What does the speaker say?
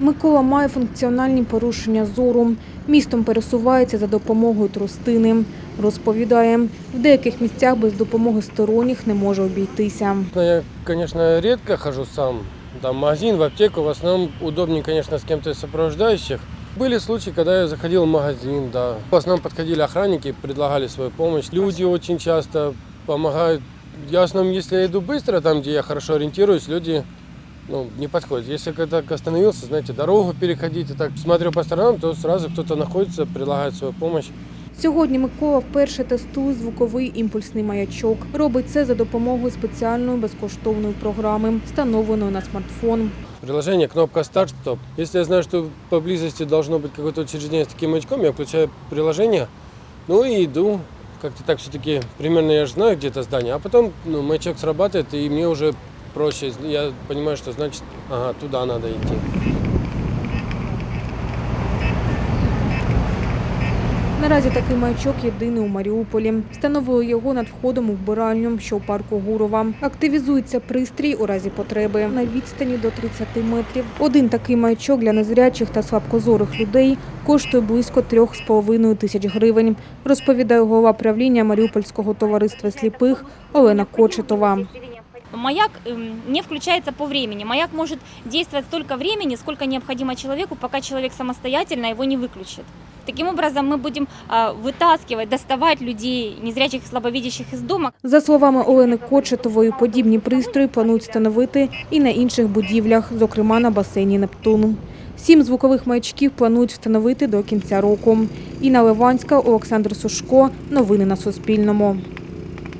Микола має функціональні порушення зору. Містом пересувається за допомогою тростини. Розповідає, в деяких місцях без допомоги сторонніх не може обійтися. Ну, Я, конечно, редко хожу сам. Там магазин, в аптеку. В основном удобнее, конечно, с кем-то из сопровождающих. Были случаи, я заходил в магазин, да. В основном подходили охранники, предлагали свою помощь. Люди очень часто помогают. Я в основном, если я иду быстро, там, где я хорошо ориентируюсь, люди ну, не подходят. Если как-то остановился, знаете, дорогу переходить, и так смотрю по сторонам, то сразу кто-то находится, предлагает свою помощь. Сьогодні Микола вперше тестує звуковий імпульсний маячок. Робить це за допомогою спеціальної безкоштовної програми, встановленої на смартфон. Приложение кнопка старт стоп. Если я знаю, что поблизости должно быть какое-то учреждение с таким маячком, я включаю приложение, ну и иду. Как-то так все-таки примерно я же знаю где-то здание, а потом ну, маячок срабатывает, и мне уже проще. Я понимаю, что значит, ага, туда надо идти. Наразі такий маячок єдиний у Маріуполі. Встановили його над входом у вбиральню, що у парку Гурова. Активізується пристрій у разі потреби на відстані до 30 метрів. Один такий маячок для незрячих та слабкозорих людей коштує близько 3,5 тисяч гривень, розповідає голова правління Маріупольського товариства сліпих Олена Кочетова. Маяк эм, не включается по времени. Маяк может действовать столько времени, сколько необходимо человеку, пока человек самостоятельно его не выключит. Таким образом, мы будем а, вытаскивать, доставать людей, незрячих и слабовидящих из дома, За словами Олени Кочетової, подібні пристрої планують встановити і на інших будівлях, зокрема на басейні Нептун. Сім звукових маячків планують встановити до кінця року. Інна Ливанська, Олександр Сушко. Новини на Суспільному.